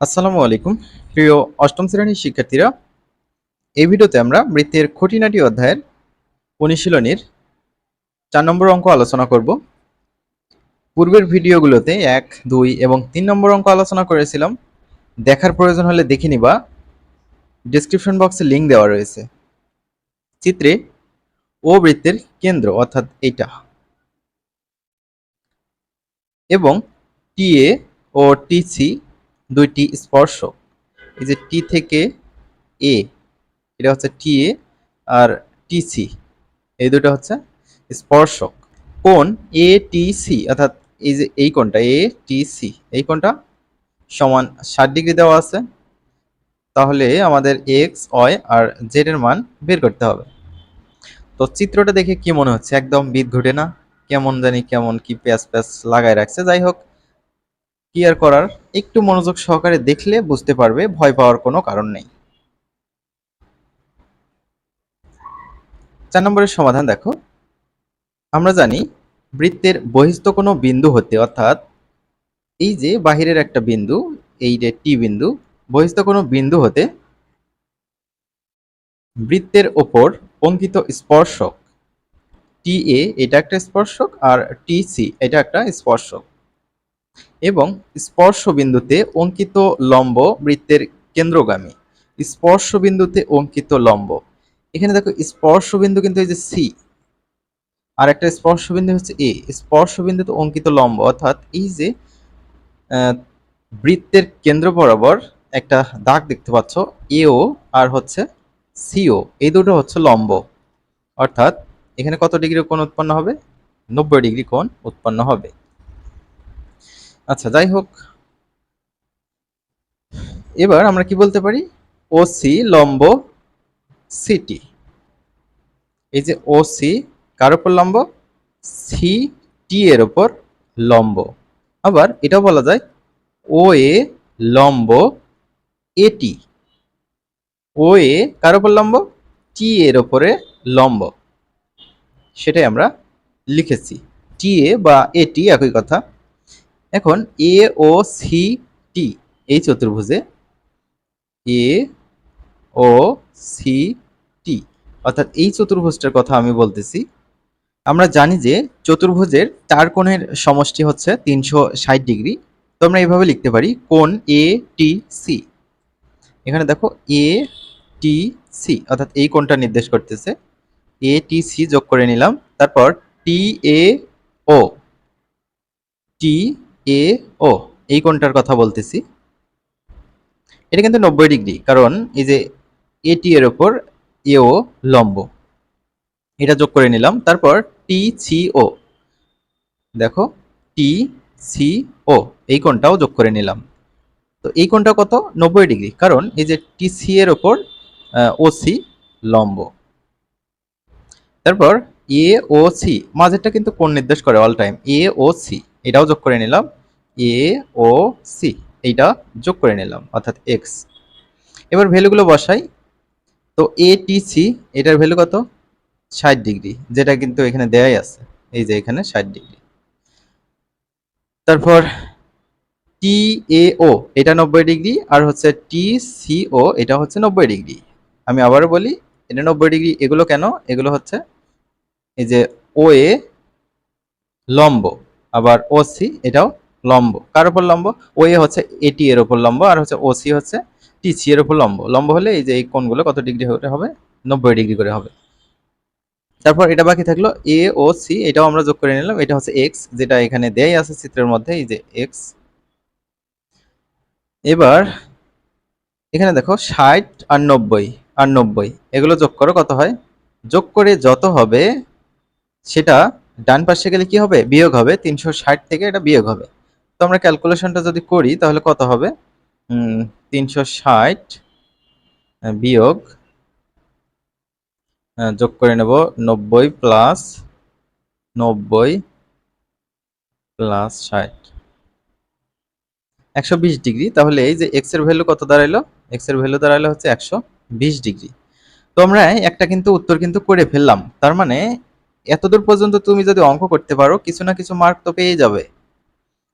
আসসালামু আলাইকুম। প্রিয় অষ্টম শ্রেণির শিক্ষার্থীরা, এই ভিডিওতে আমরা বৃত্তের খুঁটিনাটি অধ্যায়ের অনুশীলনীর চার নম্বর অঙ্ক আলোচনা করব। পূর্বের ভিডিওগুলোতে এক, দুই এবং তিন নম্বর অঙ্ক আলোচনা করেছিলাম। দেখার প্রয়োজন হলে দেখে নিবা। ডিসক্রিপশন বক্সে লিঙ্ক দেওয়া রয়েছে। চিত্রে ও বৃত্তের কেন্দ্র, অর্থাৎ এইটা। এবং টিএ ও টিসি দুইটি স্পর্শক। এই যে টি থেকে এ এটা হচ্ছে টি এ আর টিসি এই দুটো হচ্ছে স্পর্শক। কোন এ টি সি অর্থাৎ এই যে এই কোনটা এ টি সি এই কোনটা সমান ষাট ডিগ্রি দেওয়া আছে। তাহলে আমাদের এক্স ওয়াই আর জেড এর মান বের করতে হবে। তো চিত্রটা দেখে কি মনে হচ্ছে? একদম বিদ ঘটে না? কেমন জানি কেমন কি প্যাচ প্যাচ লাগায় রাখছে। যাই হোক কি আর করার একটু মনোযোগ সহকারে দেখলে বুঝতে পারবে, ভয় পাওয়ার কোনো কারণ নেই। চার নম্বরের সমাধান দেখো। আমরা জানি বৃত্তের বহিস্থ কোনো বিন্দু হতে, অর্থাৎ এই যে বাহিরের একটা বিন্দু, এই যে টি বিন্দু, বহিস্থ কোনো বিন্দু হতে বৃত্তের ওপর অঙ্কিত স্পর্শক। টি এ এটা একটা স্পর্শক আর টি সি এটা একটা স্পর্শক। এবং স্পর্শ বিন্দুতে অঙ্কিত লম্ব বৃত্তের কেন্দ্রগামী। স্পর্শ বিন্দুতে অঙ্কিত লম্ব। এখানে দেখো স্পর্শ বিন্দু কিন্তু এই যে সি আর একটা স্পর্শ বিন্দু হচ্ছে এ স্পর্শ বিন্দুতে অঙ্কিত লম্ব, অর্থাৎ এই যে বৃত্তের কেন্দ্র বরাবর একটা দাগ দেখতে পাচ্ছ এও আর হচ্ছে সিও এই দুটো হচ্ছে লম্ব। অর্থাৎ এখানে কত ডিগ্রি কোণ উৎপন্ন হবে? নব্বই ডিগ্রি কোণ উৎপন্ন হবে। আচ্ছা যাই হোক। এবার আমরা কি বলতে পারি? ও সি লম্ব সিটি এই যে ও সি কার উপর লম্ব? সি টি এর উপর লম্ব। আবার এটাও বলা যায় ও এ লম্ব এটি ও এ কার উপর লম্ব? টি এর উপরে লম্ব। সেটাই আমরা লিখেছি। টি এ বা এটি একই কথা। এখন এ ও সি টি এই চতুর্ভুজে এ ও সি টি অর্থাৎ এই চতুর্ভুজটার কথা আমি বলতেছি। আমরা জানি যে চতুর্ভুজের চার কোণের সমষ্টি হচ্ছে তিনশো ষাট ডিগ্রি। তো আমরা এইভাবে লিখতে পারি, কোণ এ টি সি এখানে দেখো এ টি সি অর্থাৎ এই কোণটা নির্দেশ করতেছে। এ টি সি যোগ করে নিলাম, তারপর টি এ ও টি এ, ও, এই কোণটার কথা বলতেছি। এটা কিন্তু নব্বই ডিগ্রি, কারণ এই যে এটি এর ওপর এও লম্ব। এটা যোগ করে নিলাম, তারপর টি, সি, ও। দেখো, টি, সি, ও, এই কোণটাও যোগ করে নিলাম। তো এই কোণটা কত? নব্বই ডিগ্রি, কারণ এই যে টি, সি এর ওপর ও, সি লম্ব। তারপর এ, ও, সি, মাঝেরটা কিন্তু কোণ নির্দেশ করে all time, A, O, C, এটাও যোগ করে নিলাম। এ ও সি এইটা যোগ করে নিলাম, অর্থাৎ এক্স এবার ভ্যালুগুলো বসাই। তো এ টি সি এটার ভ্যালু কত? ষাট ডিগ্রি, যেটা কিন্তু এখানে দেয়াই আছে। এই যে এখানে ষাট ডিগ্রি। তারপর টি এ ও এটা নব্বই ডিগ্রি, আর হচ্ছে টি সি ও এটা হচ্ছে নব্বই ডিগ্রি। আমি আবারও বলি, এটা নব্বই ডিগ্রি, এগুলো কেন? এগুলো হচ্ছে এই যে ও এ লম্ব, আবার ও সি এটাও লম্ব। কার উপর লম্ব? ও এ হচ্ছে এটি এর উপর লম্ব আর হচ্ছে ও সি হচ্ছে টি সি এর উপর লম্ব। লম্ব হলে এই যে এই কোণগুলো কত ডিগ্রি হবে? নব্বই ডিগ্রি করে হবে। তারপর এটা বাকি থাকল এ ও সি এটাও আমরা যোগ করে নিলাম। এটা হচ্ছে এক্স যেটা এখানে দেয়াই আছে চিত্রের মধ্যে, এই যে এক্স এবার এখানে দেখো ষাট আর নব্বই আর নব্বই, এগুলো যোগ করো কত হয়? যোগ করে যত হবে, সেটা ডান পাশে গেলে কি হবে? বিয়োগ হবে। তিনশো ষাট থেকে এটা বিয়োগ হবে। তো আমরা ক্যালকুলেশনটা যদি করি, তাহলে কত হবে? তিনশো ষাট বিয়োগ যোগ করে নেব নব্বই প্লাস নব্বই প্লাস ষাট। একশো বিশ ডিগ্রি, তাহলে এই যে এক্সের ভ্যালু কত দাঁড়াইলো? এক্সের ভ্যালু দাঁড়াইলো হচ্ছে একশো বিশ ডিগ্রি। তো আমরা একটা কিন্তু উত্তর কিন্তু করে ফেললাম। তার মানে এতদূর পর্যন্ত তুমি যদি অঙ্ক করতে পারো, কিছু না কিছু মার্ক তো পেয়ে যাবে।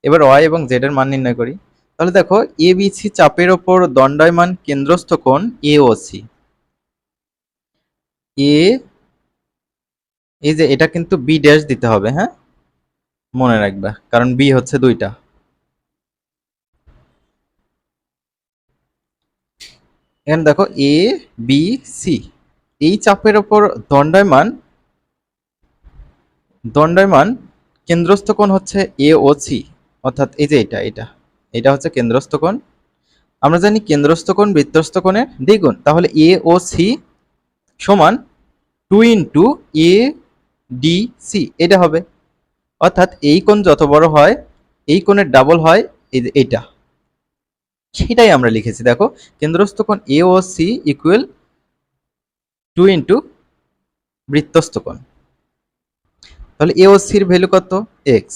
এবার ওয়াই এবং জেড এর মান নির্ণয় করি। তাহলে দেখো এ বিসি চাপের ওপর দণ্ডায়মান কেন্দ্রস্থ কোণ এ ও সি এ এই যে এটা কিন্তু বি ড্যাশ দিতে হবে হ্যাঁ? মনে রাখবা, কারণ বি হচ্ছে দুইটা। এখানে দেখো এ বি সি এই চাপের ওপর দণ্ডায়মান দণ্ডায়মান কেন্দ্রস্থ কোণ হচ্ছে এ ও সি অর্থাৎ এই যে এটা এটা এটা হচ্ছে কেন্দ্রস্থ কোণ আমরা জানি কেন্দ্রস্থ কোণ বৃত্তস্থ কোণের দ্বিগুণ, তাহলে এ ও সি সমান two into A D C, এটা হবে। অর্থাৎ এই কোণ যত বড় হয়, এই কোণের ডাবল হয় এই যে এটা। সেটাই আমরা লিখেছি, দেখো। কেন্দ্রস্থ কোণ A O C equal two into বৃত্তস্থ কোণ তাহলে এ ও সির ভ্যালু কত? X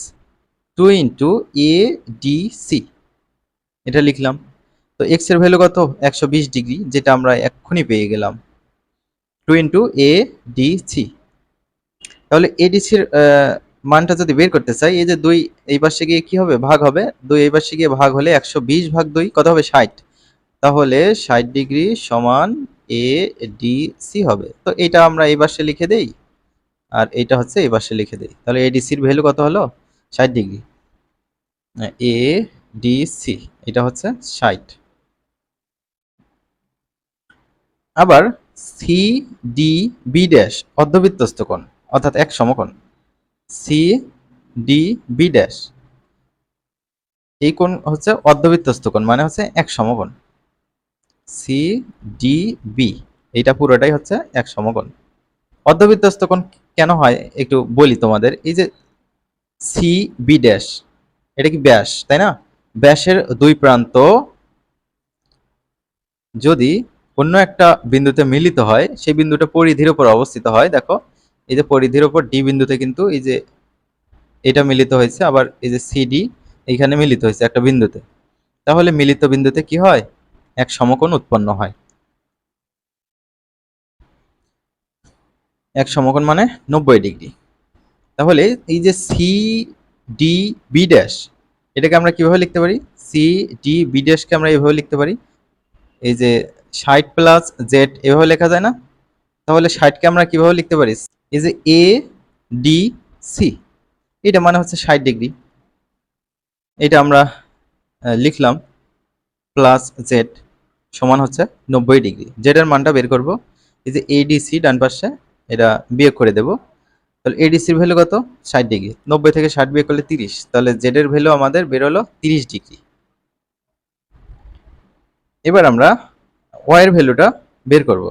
two into A D C এটা লিখলাম। তো এক্সের ভ্যালু কত? একশো বিশ ডিগ্রি, যেটা আমরা এক্ষুনি পেয়ে গেলাম। Two into A D C তাহলে এডিসির মানটা যদি বের করতে চাই, এই যে দুই এই পাশে গিয়ে কি হবে? ভাগ হবে। দুই এই পাশে গিয়ে ভাগ হলে একশো বিশ ভাগ দুই, কত হবে? ষাট। তাহলে ষাট ডিগ্রি সমান এ ডি সি হবে। তো এটা আমরা এই পাশে লিখে দেই। আর এটা হচ্ছে এই পাশে লিখে দেই। তাহলে এডিসির ভ্যালু কত হলো? ষাট ডিগ্রি। এ ডি সি এটা হচ্ছে ষাট। আবার সি ডি বি ড্যাশ অর্ধবৃত্তস্থ কোণ, অর্থাৎ এক সমকোণ। সি ডি বি ড্যাশ এই কোণ হচ্ছে অর্ধবৃত্তস্থ কোণ মানে হচ্ছে এক সমকোণ। সি ডি বি এইটা পুরোটাই হচ্ছে এক সমকোণ। অর্ধবৃত্তস্থ কোণ কেন হয়? একটু বলি তোমাদের। এই যে সি বি ড্যাশ এটা কি ব্যাস, তাই না? ব্যাসের দুই প্রান্ত যদি অন্য একটা বিন্দুতে মিলিত হয়, সেই বিন্দুটা পরিধির উপর অবস্থিত হয়, দেখো। এই যে পরিধির উপর ডি বিন্দুতে কিন্তু এই যে এটা মিলিত হয়েছে, আবার এই যে সিডি এইখানে মিলিত হয়েছে একটা বিন্দুতে। তাহলে মিলিত বিন্দুতে কি হয়? এক সমকোণ উৎপন্ন হয়। এক সমকোণ মানে নব্বই ডিগ্রি। তাহলে এই যে সি ডি বি ড্যাশ এটাকে আমরা কীভাবে লিখতে পারি? সি ডি বি ড্যাশকে আমরা এইভাবে লিখতে পারি। এই যে ষাট প্লাস জেড এভাবে লেখা যায় না? তাহলে ষাটকে আমরা কীভাবে লিখতে পারি? এই যে এ ডি সি এটা মানে হচ্ছে ষাট ডিগ্রি এটা আমরা লিখলাম প্লাস জেড সমান হচ্ছে নব্বই ডিগ্রি জেডের মানটা বের করব। এই যে এডিসি ডান পাশে, এটা বিয়োগ করে দেব। তাহলে এডিসির ভ্যালু কত? ষাট ডিগ্রি নব্বই থেকে ষাট বিয়োগ করলে তিরিশ। তাহলে জেডের ভ্যালু আমাদের বেরোলো তিরিশ ডিগ্রি এবার আমরা ওয়াইয়ের ভ্যালুটা বের করব।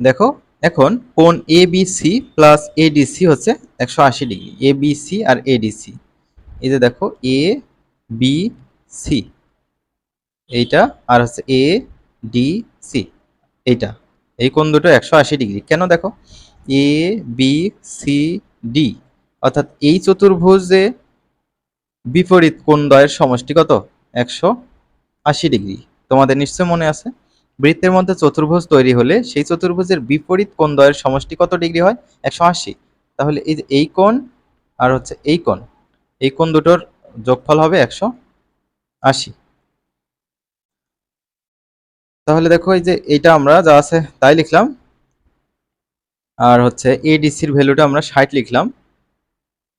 দেখো, এখন কোন A B C plus ADC হচ্ছে একশো আশি ডিগ্রি এ সি আর এডিসি এই যে দেখো এ বি সি এইটা আর হচ্ছে এ ডি সি এইটা। এই কোন দুটো একশো আশি ডিগ্রি। কেন দেখো? এ বি সি ডি অর্থাৎ এই চতুর্ভুজে বিপরীত কোণ দ্বয়ের সমষ্টি কত? একশো আশি ডিগ্রি। তোমাদের নিশ্চয় মনে আছে? বৃত্তের মধ্যে চতুর্ভুজ তৈরি হলে সেই চতুর্ভুজের বিপরীত কোণ দ্বয়ের সমষ্টি কত ডিগ্রি হয়? একশো আশি। তাহলে এই যে এই কোণ আর হচ্ছে এই কোণ এই কোণ দুটোর যোগফল হবে একশো আশি। তাহলে দেখো এই যে এইটা আমরা যা আছে তাই লিখলাম। আর হচ্ছে এডিসির ভ্যালুটা আমরা ষাট লিখলাম।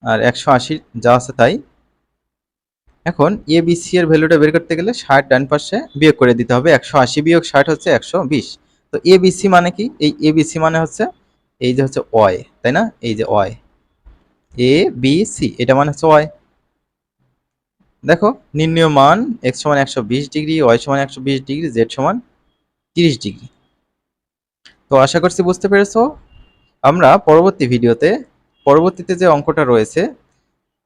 আর একশো আশি যা আছে তাই। এখন এ বি সি এর ভ্যালুটা বের করতে গেলে ষাট ডান পাশে বিয়োগ করে দিতে হবে। একশো আশি বিয়োগ ষাট হচ্ছে একশো বিশ। তো এ বি সি মানে কি? এই এ বি সি মানে হচ্ছে এই যে হচ্ছে ওয়াই তাই না? এই যে ওয়াই এ বি সি এটা মানে হচ্ছে ওয়াই দেখো, নির্ণয় মান এক্স সমান একশো বিশ ডিগ্রি ওয়াই সমান একশো বিশ ডিগ্রি জেড সমান তিরিশ ডিগ্রি। তো আশা করছি বুঝতে পেরেছ। আমরা পরবর্তী ভিডিওতে, পরবর্তীতে যে অঙ্কটা রয়েছে,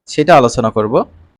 সেটা আলোচনা করব।